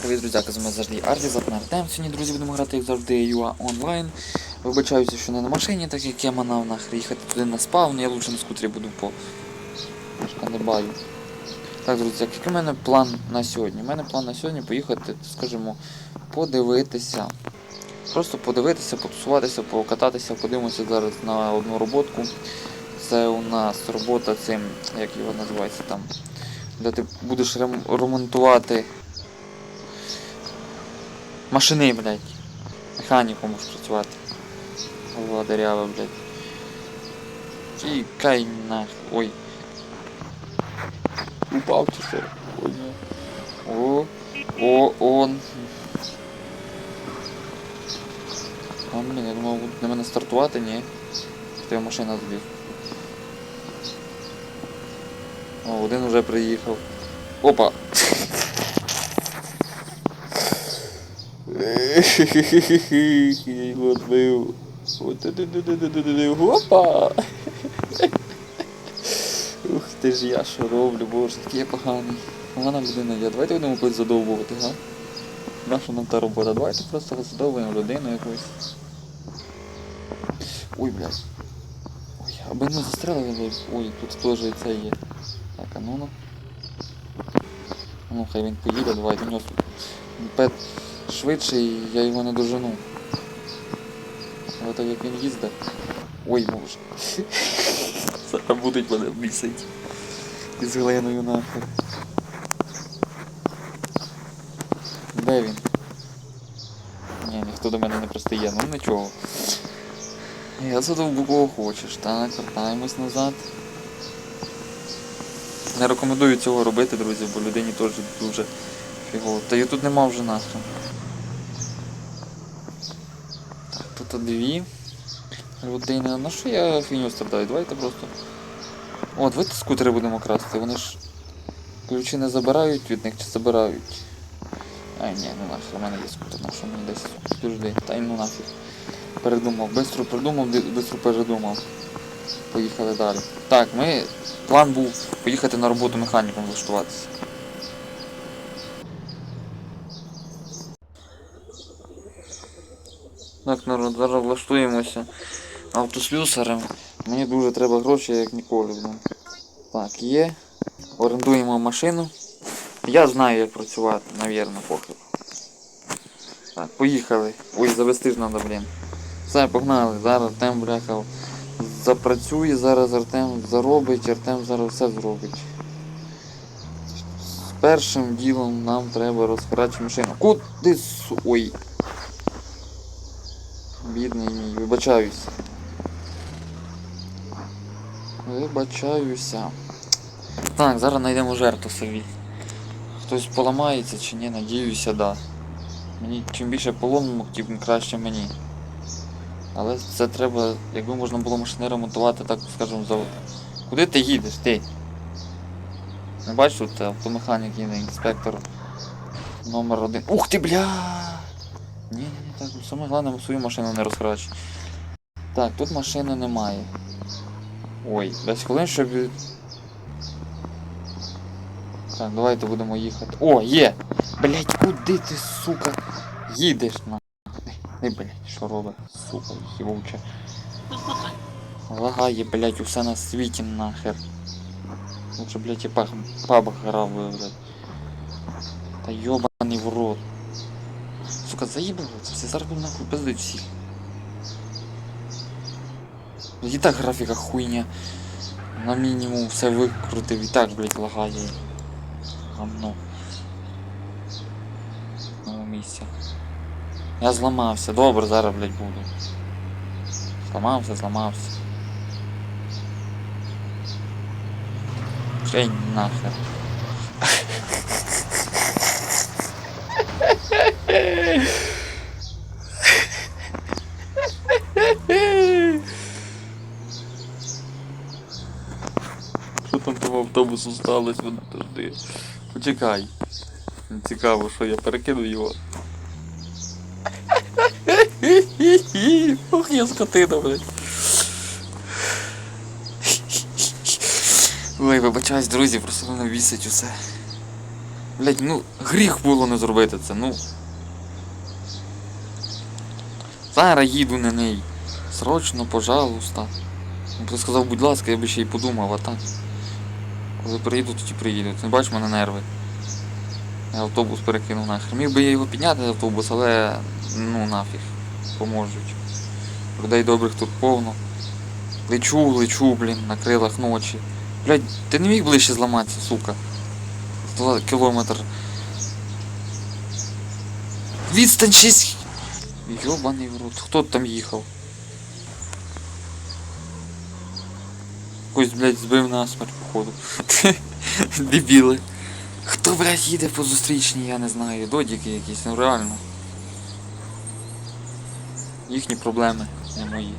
Привіт, друзяки, з вами завжди Арді, завтра Артем. Сьогодні, друзі, будемо грати, як завжди, UA онлайн. Вибачаюся, що не на машині, так як я манав нахер їхати туди на спавн, я лучше на скутері буду по Шкандибаю. Так, друзі, який у мене план на сьогодні? У мене план на сьогодні поїхати, скажімо, подивитися. Просто подивитися, потусуватися, покататися, подивимося зараз на одну роботку. Це у нас робота цим, як його називається там, де ти будеш ремонтувати машини, блядь. Механіком можеш працювати. Голова дырява, блядь. Чекай нахуй. Ой. Упав чи що? Ой. О, о, он. А, блін, я думав, будуть на мене стартувати, ні. Я машина збив. О, один уже приїхав. Опа! Я його збив. Опа! Ух ти ж я що роблю, боже, який я поганий. Погана людина я. Давайте будемо когось задовбувати, га? Наша нам та робота. Давайте просто задовбуємо людину якусь. Ой, блядь. Ой, аби не застрелили. Ой, тут теж це є. Так, а ну ну. Ну, хай він поїде, давайте у нього пет швидший, я його не дожену. Але так як він їздить. Ой, боже. Зараз будуть мене бісить. Із глиною нахер. Де він? Ні, ніхто до мене не пристає, ну нічого. Я задовбу кого хочеш, так, вертаємось назад. Не рекомендую цього робити, друзі, бо людині теж дуже фігово. Та я тут нема вже нахрен. Так, тут дві. Людини. На що я фігню страдаю? Давайте просто. О, давайте скутери будемо красти. Вони ж ключі не забирають від них чи забирають. Ай, ні, ну нахер, у мене є скутер, на що мені десь підожди. Та й ну нафіг. Передумав. Бистро придумав, бистро передумав. Поїхали далі. Так, ми. План був поїхати на роботу механіком влаштуватися. Так, народ, зараз влаштуємося автослюсарем. Мені дуже треба гроші, як ніколи. Так, є. Орендуємо машину. Я знаю, як працювати, навірно, похиб. Так, поїхали. Ой, завести ж треба, блін. Все, погнали. Зараз Артем бляхав. Запрацює, зараз Артем заробить, Артем зараз все зробить. Першим ділом нам треба розкрачити машину. Куди. Ой. Бідний мій, вибачаюсь. Вибачаюся. Так, зараз знайдемо жертву собі. Хтось поламається чи ні, надіюся, да. Мені чим більше поломок, тим краще мені. Але це треба, якби можна було машини ремонтувати, так скажемо, за. Куди ти їдеш, ти? Не бачиш тут автомеханік їде, інспектор номер один. Ух ти, бля! Ні, так, саме головне свою машину не розкрач. Так, тут машини немає. Ой, 10 хвилин, щоб. Так, давайте будемо їхати. О, є! Блять, куди ти, сука, їдеш на. Не, блять, що робить, сука, хівуча. Лагає, блять, усе на світі нахер. Лучше, блять, пах, пабах грав блять. Та йобаний в рот. Сука, заїбало, це все зараз будуть нахуй пиздить всіх. І так графіка хуйня. На мінімум все викрутив і так, блять, лагає. Гамно. На місці. Я зламався. Добре, зараз, блять, буду. Зламався, зламався. Ей, нахер. Що там того автобусу сталося, воно завжди. Почекай. Цікаво, що я перекину його. Ох, я скотина, блядь. Ой, вибачаюсь, друзі, просто мене бісить усе. Блять, ну гріх було не зробити це, ну. Зараз їду на неї. Срочно, пожалуйста. Ти сказав, будь ласка, я би ще й подумав, а так. Коли приїду, тоді приїду. Ти не бачиш мене нерви. Я автобус перекинув нахер. Міг би я його підняти автобус, але ну нафіг. Поможуть. Людей добрих тут повно. Лечу, лечу, блін, на крилах ночі. Блядь, ти не міг ближче зламатися, сука. Кілометр. Відстань 6. Йобаний в рот. Хто там їхав? Когось, блядь, збив насмерть, походу. Дебіли. Хто, блядь, їде по зустрічній, я не знаю. Додіки якісь, ну реально. Їхні проблеми, не мої.